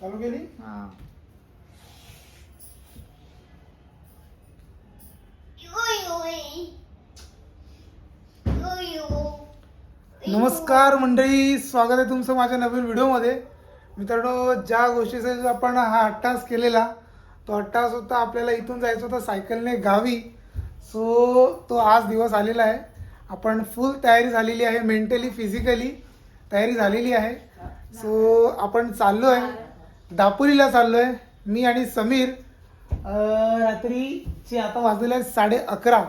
चालू केली? हा. नमस्कार मंडळी स्वागत आहे तुमचं माझ्या नवीन व्हिडिओमध्ये. मित्रांनो ज्या गोष्टीचा आपण हा अट्टास केलेला तो अट्टास होता आपल्याला इथून जायचं होतं सायकलने गावी. सो तो आज दिवस आलेला आहे. आपण फुल तयारी झालेली आहे मेंटली फिजिकली तयारी झालेली आहे. सो आपण चाललो आहे दापोलीला चाललो आहे मी आणि समीर रात्रीची आता वाजलेलं आहे साडे अकरा.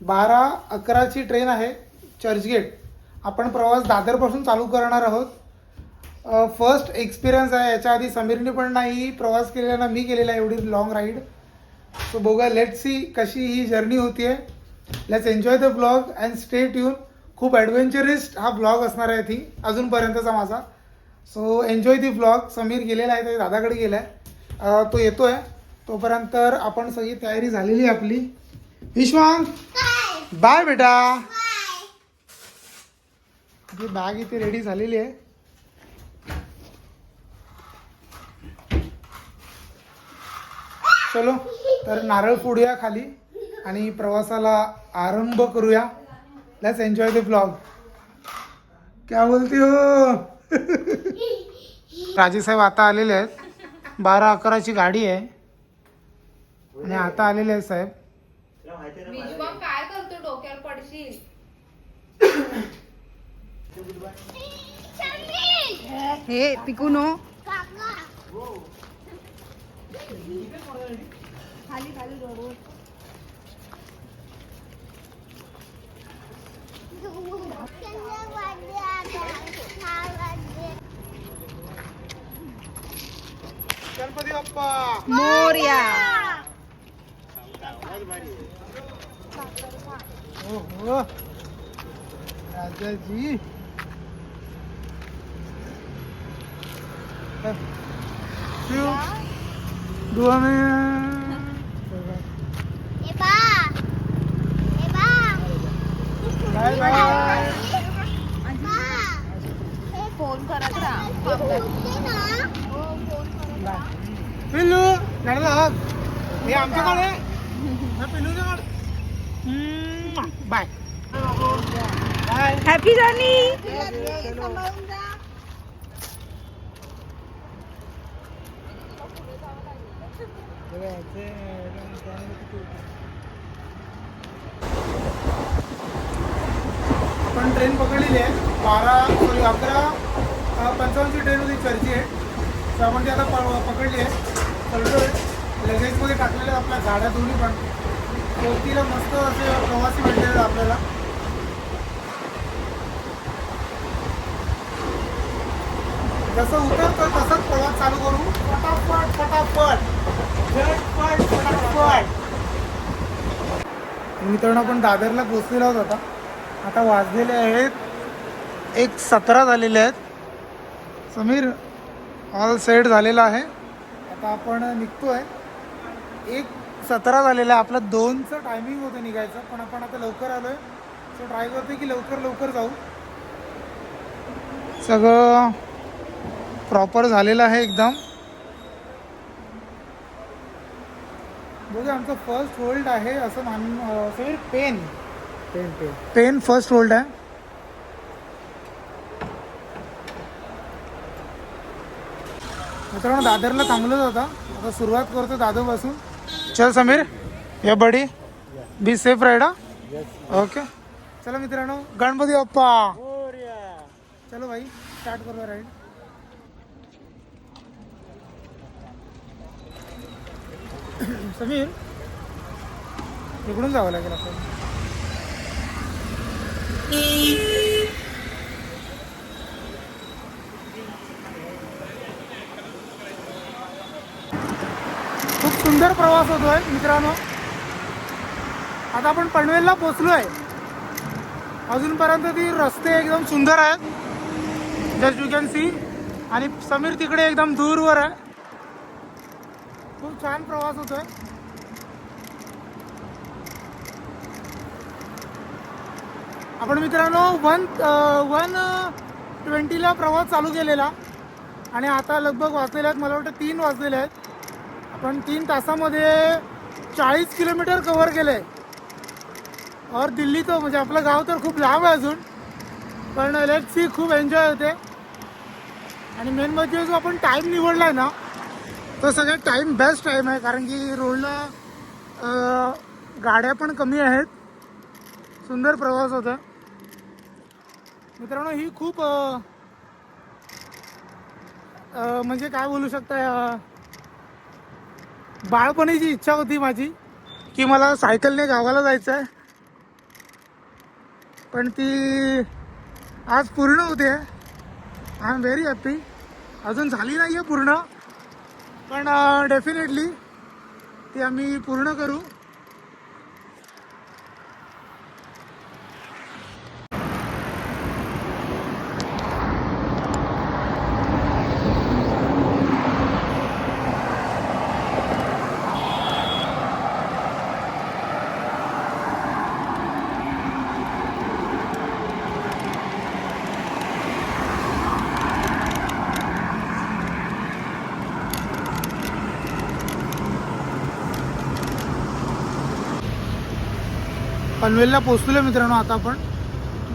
बारा अकराची ट्रेन आहे चर्चगेट. आपण प्रवास दादरपासून चालू करणार आहोत. फर्स्ट एक्सपिरियन्स आहे. याच्या आधी समीरने पण नाही प्रवास केलेला ना मी केलेला आहे. एवढी लॉंग राईड सो बघा लेट सी कशी ही जर्नी होती आहे let's enjoy the blog and stay tune खूप ॲडव्हेंचरिस्ट हा ब्लॉग असणार आहे थिंग अजूनपर्यंतचा माझा. So enjoy the blog Sameer गेलेला आहे ते दादाकडे गेला आहे तो येतो आहे तोपर्यंत आपण सगळी तयारी झालेली आहे आपली. विश्वांग बाय बेटा. आपली बॅग इथे रेडी झालेली आहे. चलो तर नारळ फोडूया खाली आणि प्रवासाला आरंभ करूया. लेट्स एन्जॉय द ब्लॉग क्या बोलती हो? राजेसाहेब आता आलेले आहेत. बारा अकराची गाडी आहे. आणि आता आलेले आहेत साहेब. विश्वम काय करतो डोक्यावर पडशील? हे पिकू नो खाली खाली रोड गणपती बाप्पा मोर्या राजाजी. शिव. दुआ में बाय बाय. फोन करत राहा पिल्लू हात. हे आमच्याकडे? हा पिल्लूच्याकडे. बाय. बाय. हॅपी जर्नी आपण ट्रेन पकडलेली आहे. बारा सॉरी अकरा पंचावन्नची ट्रेन होती चर्ची आहे. तर आपण ते आता प पकडली आहे. लगेजमध्ये टाकलेल्या आपल्या गाड्या दोन्ही पण. कोणतीला मस्त असे प्रवासी भेटलेले आपल्याला. जसं उतरतो तसंच प्रवास चालू करू. फटाफट फटाफट. झटपट फटाफट. मित्रांनो आपण दादरला पोचलेला आहोत आता. आता वाजलेले आहेत. एक सतरा झालेले आहेत. समीर ऑल सेट झालेला आहे. आता आपण निघतो आहे एक सतरा झालेला आहे. आपलं दोनचं टायमिंग होतं निघायचं पण आपण आता लवकर आलो आहे सो ट्राय करतो की लवकर लवकर जाऊ. सगळं प्रॉपर झालेलं आहे एकदम. बघूया आमचं फर्स्ट होल्ड आहे असं मान pen pen pen pen first hold आहे. मित्रांनो दादरला थांबलोच होता. आता सुरुवात करतो दादरपासून. चल समीर. या buddy. Be safe ride okay चला मित्रांनो. गणपती बाप्पा. चलो भाई. स्टार्ट करूया राईड समीर इकडून जावं लागेल आपल्याला खूप सुंदर प्रवास होतोय मित्रांनो. आता आपण पनवेलला पोचलोय. अजूनपर्यंत ती रस्ते एकदम सुंदर आहेत. जस्ट यू कॅन सी आणि समीर तिकडे एकदम दूरवर आहे. खूप छान प्रवास होतोय. आपण मित्रांनो वन वन ट्वेंटीला प्रवास चालू केलेला. आणि आता लगभग वाजलेले आहेत मला वाटतं तीन वाजलेले आहेत. पण तीन तासामध्ये चाळीस किलोमीटर कव्हर केलं आहे और दिल्ली तो म्हणजे आपलं गाव तर खूप लांब आहे अजून पण लेट सी खूप एन्जॉय होते. आणि मेन म्हणजे जो आपण टाईम निवडला आहे ना तो सगळ्यात टाईम बेस्ट टाईम आहे कारण की रोडला गाड्या पण कमी आहेत. सुंदर प्रवास होता. मित्रांनो ही खूप म्हणजे काय बोलू शकता बाळपणीची इच्छा होती माझी की मला सायकलने गावाला जायचं आहे. पण ती आज पूर्ण होते. आय एम व्हेरी हॅप्पी अजून झाली नाही आहे पूर्ण. पण डेफिनेटली ती आम्ही पूर्ण करू. पनवेलला पोचलेलो मित्रांनो आता आपण.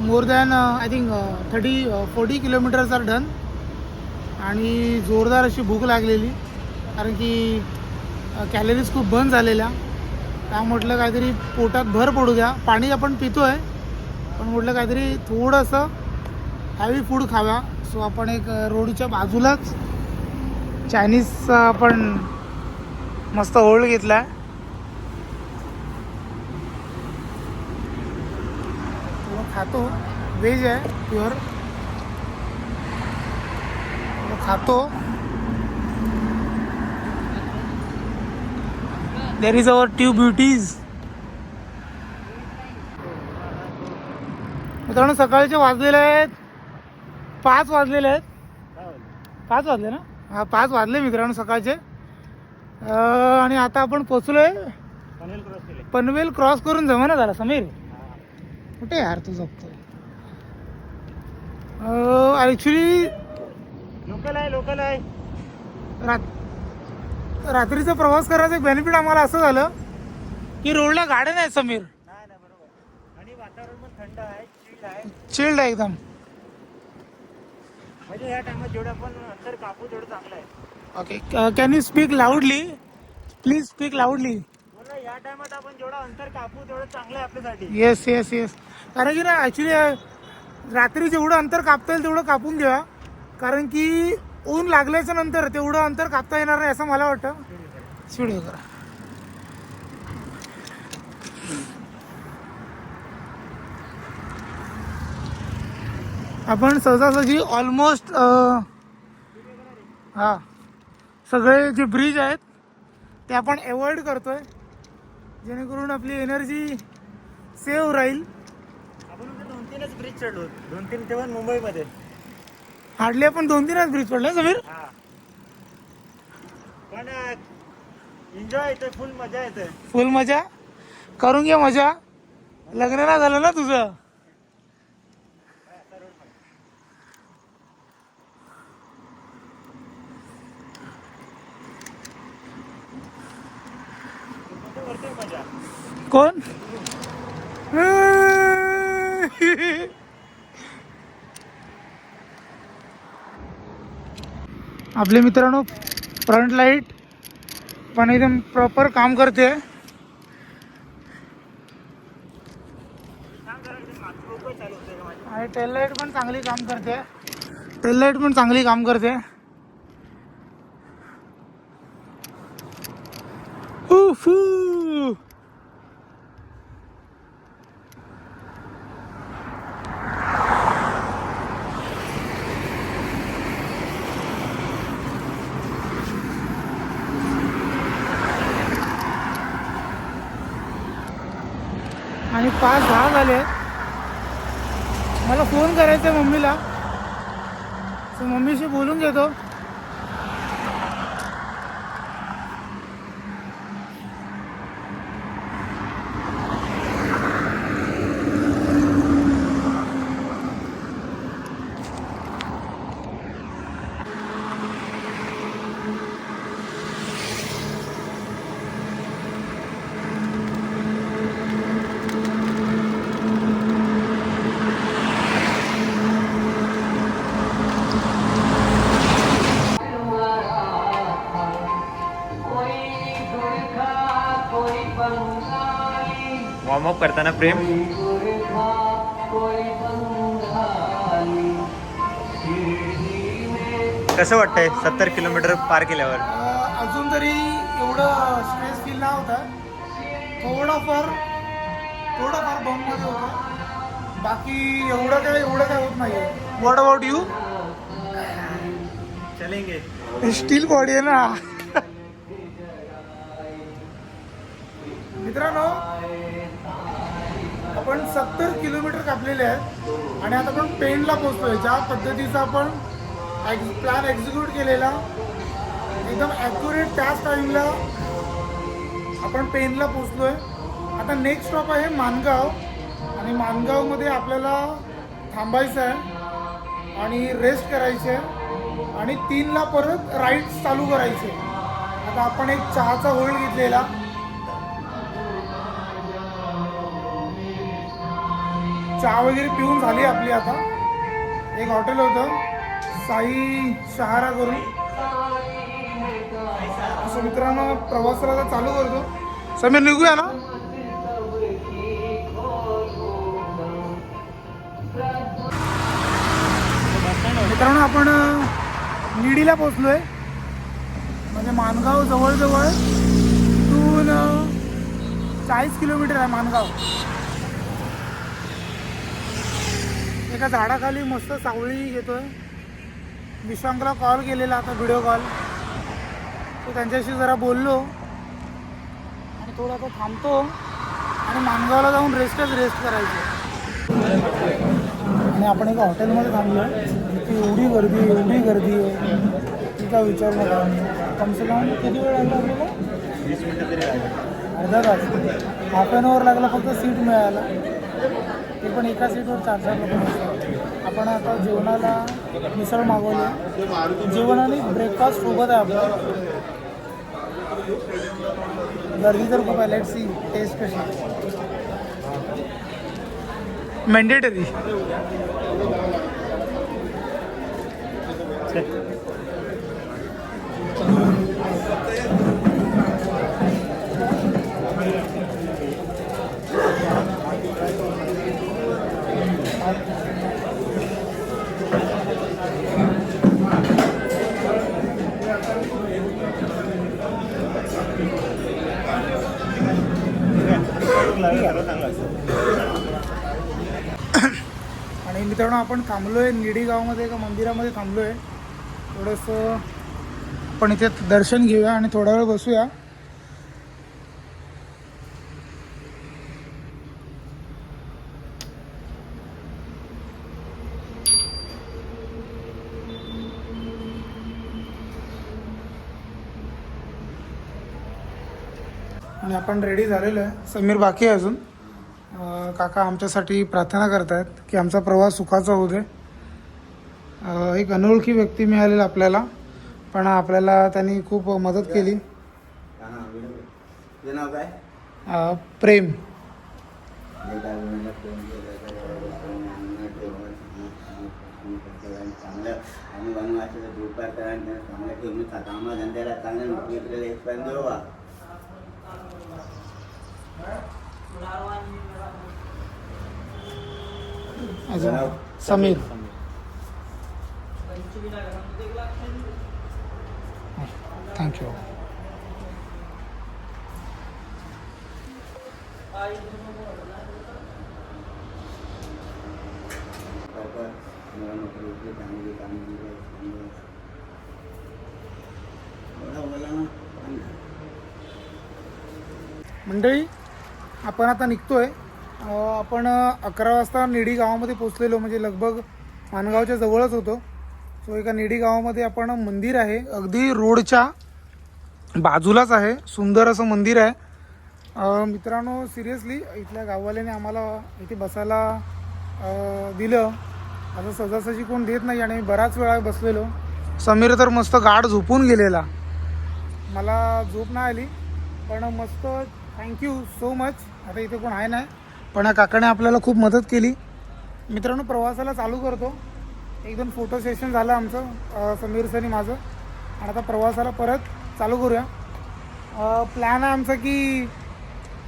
More than I think thirty forty kilometres are done आणि जोरदार अशी भूक लागलेली. कारण की uh, कॅलरीज खूप बंद झालेल्या. त्या म्हटलं काहीतरी पोटात भर पडू द्या पाणी आपण पितो आहे पण म्हटलं काहीतरी थोडंसं हॅवी फूड खाव्या सो आपण एक uh, रोडच्या बाजूलाच चायनीजचा uh, आपण मस्त होल्ड घेतला आहे खातो. व्हेज आहे प्युअर खातो. There is our two beauties मित्रांनो सकाळचे वाजलेले आहेत. पाच वाजलेले आहेत. पाच वाजले ना? हा पाच वाजले मित्रांनो सकाळचे. आणि आता आपण पोचलोय पनवेल क्रॉस करून जमाना झाला समीर. कुठे यार तू जगतो ॲक्च्युली लोकल आहे लोकल आहे. रात रात्रीचा प्रवास करायचं एक बेनिफिट आम्हाला असं झालं की रोडला गाड्या नाही समीर. नाही नाही बरोबर. आणि वातावरण पण थंड आहे चिल आहे. चिल्ड आहे एकदम. म्हणजे या टायमात जेवढं आपण अंतर कापू तेवढं चांगलं आहे. Okay can you speak loudly please speak loudly या टायमात आपण जेवढं अंतर कापू तेवढं चांगलं आहे आपल्यासाठी. येस येस येस कारण की ना ॲक्च्युली रात्री जेवढं अंतर कापता येईल तेवढं कापून घ्या. कारण की ऊन लागल्याच्या नंतर तेवढं अंतर कापता येणार नाही असं मला वाटतं. व्हिडिओ करा. आपण सहजासहजी ऑलमोस्ट हां सगळे जे ब्रिज आहेत ते आपण अवॉइड करतोय. जेणेकरून आपली एनर्जी सेव्ह राहील. तीनच ब्रिज चढलो दोन तीन तेव्हा मुंबईमध्ये. हार्डली आपण दोन तीनच ब्रिज पडले समीर? हा. पण एन्जॉय येतोय फुल मजा येते फुल मजा? करून घे मजा. लग्न नाही झालं ना तुझं? कोण? आपले मित्रांनो फ्रंट लाइट पण एकदम प्रॉपर काम करते. आणि टेल लाइट पण चांगली काम करते. टेल लाइट पण चांगली काम करते. आणि पाच दहा झाले. मला फोन करायचा आहे मम्मीला. सो मम्मीशी बोलून घेतो. वॉर्मअप करताना प्रेम. कसं वाटतंय सत्तर किलोमीटर पार केल्यावर? अजून तरी एवढं स्ट्रेस फील नाही होता. थोडंफार थोडंफार बॉम्बमध्ये होतं. बाकी एवढं काय एवढं काय होत नाही वॉट अबाउट यू चलेंगे स्टील बॉडी आहे ना. किलोमीटर आहेत. आणि आता आपण पेनला पोहोचतोय. ज्या पद्धतीचा आपण प्लॅन एक्झिक्यूट केलेला एकदम ॲक्युरेट त्याच टाईमला आपण पेनला पोचलोय आता नेक्स्ट स्टॉप आहे मानगाव. आणि मानगावमध्ये आपल्याला थांबायचं आहे आणि रेस्ट करायचे आहे. आणि तीनला परत राईड्स चालू करायचे आता आपण एक चहाचा होल्ड घेतलेला. चहा वगैरे पिऊन झाली आपली आता. एक हॉटेल होतं. साई शहारा करून. असं मित्रांनो प्रवासाला आता चालू करतो. समीर निघूया ना? मित्रांनो आपण अं, निडीला पोचलोय म्हणजे मानगाव जवळजवळ इथून चाळीस किलोमीटर आहे मानगाव. एका झाडाखाली मस्त सावळी येतोय. विश्वांकला कॉल केलेला आता व्हिडिओ कॉल तो त्यांच्याशी जरा बोललो. आणि थोडा तो थांबतो. आणि मानगावला जाऊन रेस्टच रेस्ट करायचं. आणि आपण एका हॉटेलमध्ये थांबलो तिथे एवढी गर्दी एवढी गर्दी आहे. तिचा विचार नका. कमसे कम किती वेळ लागला आपल्याला? अर्धा तास. हाफ एन आवर लागला फक्त सीट मिळायला. ते पण एका सीटवर चार चार लोक बसतात. आपण आता जेवणाला मिसळ मागवली. जेवण आणि ब्रेकफास्ट सोबत आहे आपलं. गर्दी तर खूप आहे. लेट सी टेस्ट कशी मॅन्डेटरी आणि मित्रांनो आपण थांबलोय निडी गावामध्ये एका मंदिरामध्ये थांबलोय. थोडंसं आपण इथे दर्शन घेऊया आणि थोडा वेळ बसूया. आपण रेडी झालेलो आहे. समीर बाकी आहे अजून. काका आमच्यासाठी प्रार्थना करतायत की आमचा प्रवास सुखाचा होऊ दे. एक अनोळखी व्यक्ती मिळालेला आपल्याला पण आपल्याला त्यांनी खूप मदत केली. तुझं नाव काय प्रेम जे बोला ना पण मंडळी आपण आता निघतोय. आहे आपण अकरा वाजता निडी गावामध्ये पोचलेलो म्हणजे लगभग मानगावच्या जवळच होतो. सो एका निडी गावामध्ये आपण मंदिर आहे. अगदी रोडच्या बाजूलाच आहे. सुंदर असं मंदिर आहे. मित्रांनो सिरियसली इथल्या गाववाल्याने आम्हाला इथे बसायला दिलं. असं सहजासहजी कोण देत नाही आणि मी बराच वेळा बसलेलो. समीर तर मस्त गाढ झोपून गेलेला. मला झोप नाही आली पण मस्त थँक्यू सो मच आता इथे कोण आहे नाही. पण या काकाने आपल्याला खूप मदत केली. मित्रांनो प्रवासाला चालू करतो. एक दोन फोटो सेशन झालं आमचं. समीर आणि माझं. आणि आता प्रवासाला परत चालू करूया. प्लॅन आहे आमचा की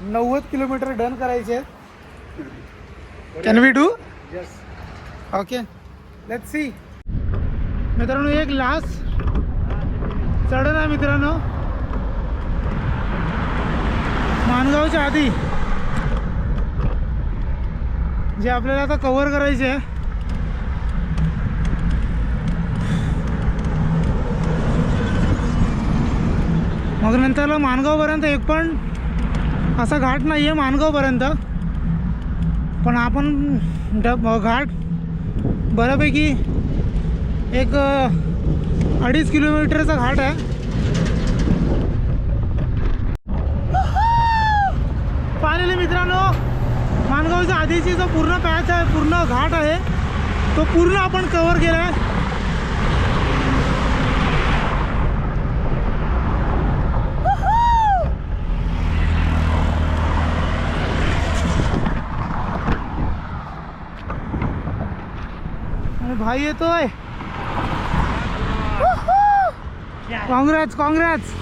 नव्वद किलोमीटर डन करायचे. Can we do yes okay let's see मित्रांनो एक लास्ट चढण आहे मित्रांनो. माणगावच्या आधी. जे आपल्याला आता कवर करायचे आहे. मग नंतरला माणगावपर्यंत एक पण असा घाट नाही आहे माणगावपर्यंत. पण आपण डब घाट बऱ्यापैकी एक अडीच किलोमीटरचा घाट आहे फायनली मित्रांनो मानगावच्या आधीची जो पूर्ण पॅच आहे पूर्ण घाट आहे तो पूर्ण आपण कवर केला आहे. भाई येतोय. काँग्रेस काँग्रेस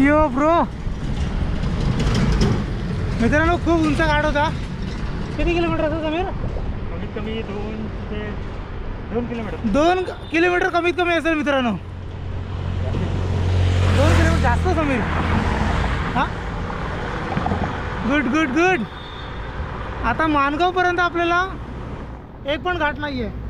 यो ब्रो मित्रांनो खूप उंच घाट होता. किती किलोमीटर असं समीर? कमीत कमी दोन ते दोन किलोमीटर. दोन किलोमीटर कमीत कमी असेल मित्रांनो. दोन किलोमीटर जास्त समीर. हा? गुड गुड गुड आता मानगावपर्यंत आपल्याला एक पण घाट नाही आहे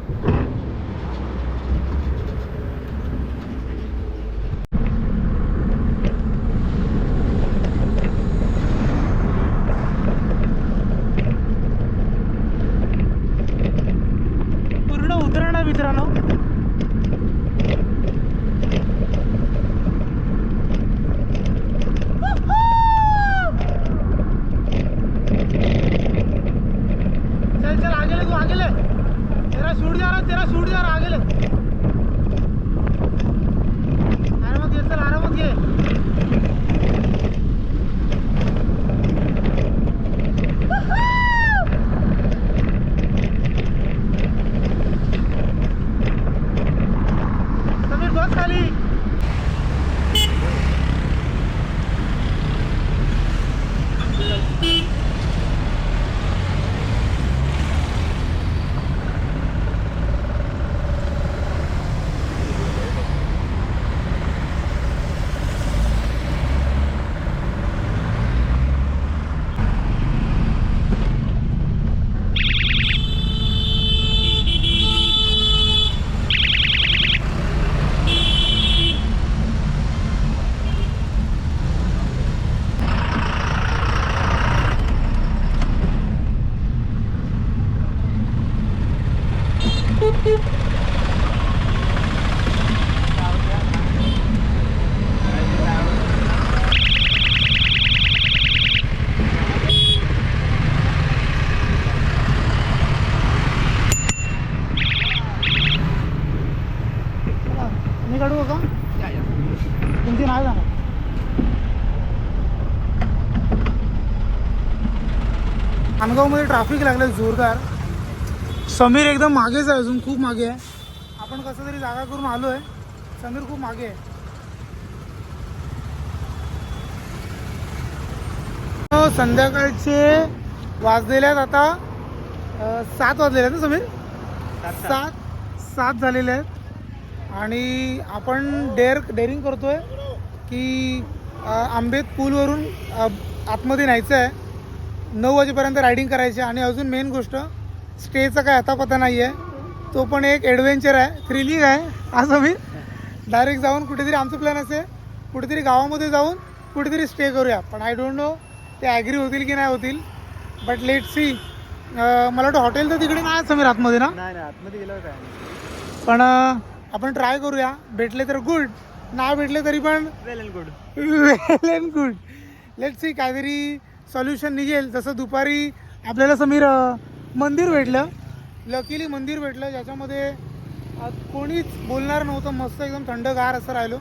खानगावमध्ये ट्रॅफिक लागलं जोरदार. समीर एकदम मागेच आहे अजून खूप मागे आहे. आपण कसं तरी जागा करून आलो आहे समीर खूप मागे आहे. हो, संध्याकाळचे वाजलेले आहेत आता. सात वाजलेले आहेत ना समीर? सात सात. झालेले आहेत. आणि आपण डेअर डेअरिंग करतोय की आंबेत पूलवरून आतमध्ये न्यायचं आहे. नऊ वाजेपर्यंत रायडिंग करायची आणि अजून मेन गोष्ट स्टेचा काय आता पता नाही आहे तो पण एक ॲडव्हेंचर आहे थ्रिलिंग आहे असं मी डायरेक्ट जाऊन कुठेतरी आमचं प्लॅन असेल कुठेतरी गावामध्ये जाऊन कुठेतरी स्टे करूया. पण आय डोंट नो ते ॲग्री होतील की नाही होतील. बट लेट सी मला वाटतं हॉटेल तर तिकडे नाही समीर आतमध्ये ना? आतमध्ये गेलं काय पण आपण ट्राय करूया. भेटले तर गुड नाही भेटले तरी पण well and good well and good let see काहीतरी सॉल्युशन निघेल. जसं दुपारी आपल्याला समीर मंदिर भेटलं. लकीली मंदिर भेटलं ज्याच्यामध्ये कोणीच बोलणार नव्हतं. मस्त एकदम थंडगार असं राहिलो.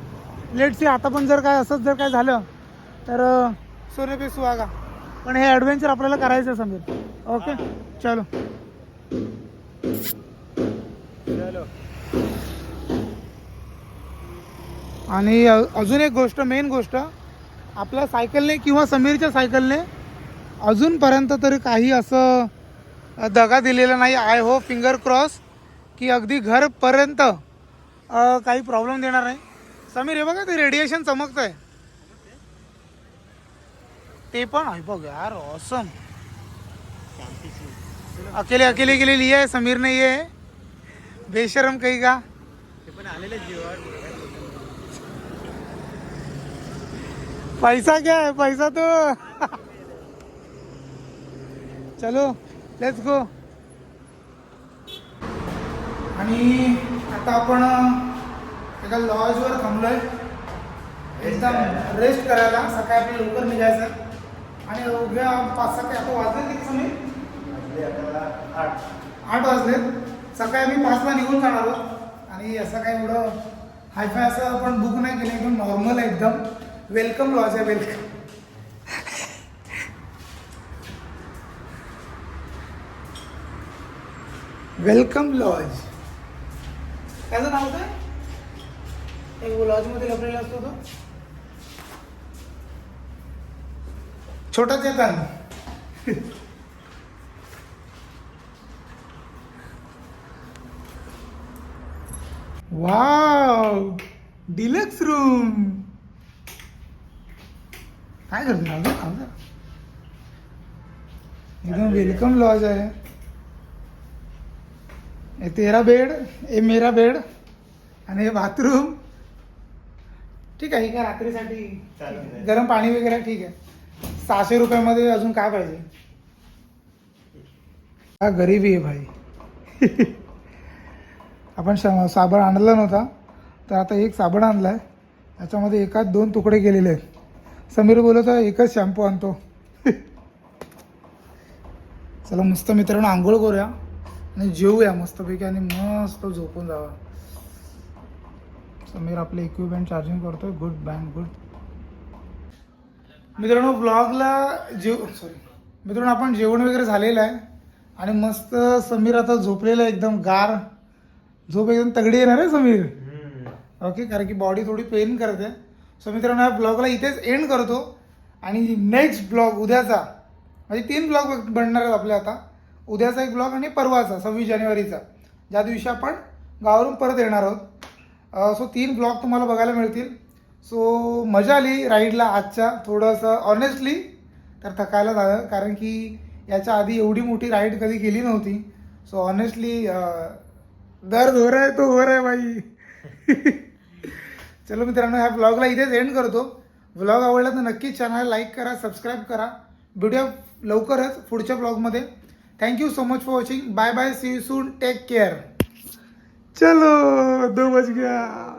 लेट सी आता पण जर काय असंच जर काय झालं तर सोने पे सुहागा. पण हे ॲडव्हेंचर आपल्याला करायचं आहे समीर. ओके चलो. चलो. आणि अजून एक गोष्ट मेन गोष्ट आपल्या सायकलने किंवा समीरच्या सायकलने अजूनपर्यंत तरी काही असं दगा दिलेला नाही. आय हो फिंगर क्रॉस की अगदी घरपर्यंत काही प्रॉब्लेम देणार नाही. समीर हे बघा ते रेडिएशन चमकत आहे ते पण आहे बघ यार ऑसम अकेले अकेले गेलेली आहे समीर ने ये बेशरम काही का? पण आलेले पैसा क्या है? पैसा तो चलो लेट्स गो आणि आता आपण एका लॉजवर थांबलोय. एकदम रेस्ट करायला. सकाळी आपल्याला लवकर निघायचं. आणि उद्या पाच सकाळी आता. वाजले किती समय आठ. वाजले. सकाळी आम्ही पाचला निघून जाणार आहोत. आणि असं काही एवढं हायफाय असं आपण बुक नाही केलं. एकदम नॉर्मल आहे एकदम. वेलकम लॉज आहे वेलकम वेलकम लॉज. त्याचं नाव काय? एक लॉजमध्ये लपलेला असतो तो. छोटा चेतन. वाव. डिलक्स रूम काय करतो. एकदम वेलकम लॉज आहे. हे तेरा बेड हे मेरा बेड आणि हे बाथरूम. ठीक आहे हे काय रात्रीसाठी. गरम पाणी वगैरे ठीक आहे. सहाशे रुपयामध्ये अजून काय पाहिजे? हा गरीबी आहे भाई. आपण श- साबण आणला नव्हता तर आता एक साबण आणलाय. याच्यामध्ये एकाच दोन तुकडे केलेले आहेत. समीर बोलत आहे एकच शॅम्पू आणतो. चला मस्त मित्रांनो आंघोळ करूया. आणि जेवूया मस्तपैकी आणि मस्त झोपून जावा. समीर आपले इक्विपमेंट चार्जिंग करतोय. गुड बँक गुड मित्रांनो ब्लॉगला जेव सॉरी मित्रांनो आपण जेवण वगैरे झालेलं आहे. आणि मस्त समीर आता झोपलेला आहे एकदम गार. झोप एकदम तगडी येणार आहे समीर? ओके कारण की बॉडी थोडी पेन करते. सो मित्रांनो या ब्लॉगला इथेच एंड करतो. आणि नेक्स्ट ब्लॉग उद्याचा. म्हणजे तीन ब्लॉग बनणार आहेत आपले आता. उद्याचा एक ब्लॉग आणि परवाचा सव्वीस जानेवारीचा. ज्या दिवशी आपण गावावरून परत येणार आहोत सो तीन ब्लॉग तुम्हाला बघायला मिळतील. सो मजा आली राईडला आजच्या. थोडंसं ऑनेस्टली तर थकायला झालं कारण की याच्या आधी एवढी मोठी राईड कधी केली नव्हती. सो ऑनेस्टली दर्द हो रहा है तो हो रहा है भाई. चलो मित्रांनो ह्या ब्लॉगला इथेच एंड करतो. ब्लॉग आवडला तर नक्कीच चॅनल लाईक करा सबस्क्राईब करा. व्हिडिओ लवकरच पुढच्या ब्लॉगमध्ये thank you so much for watching bye bye see you soon take care चलो दो बज गया।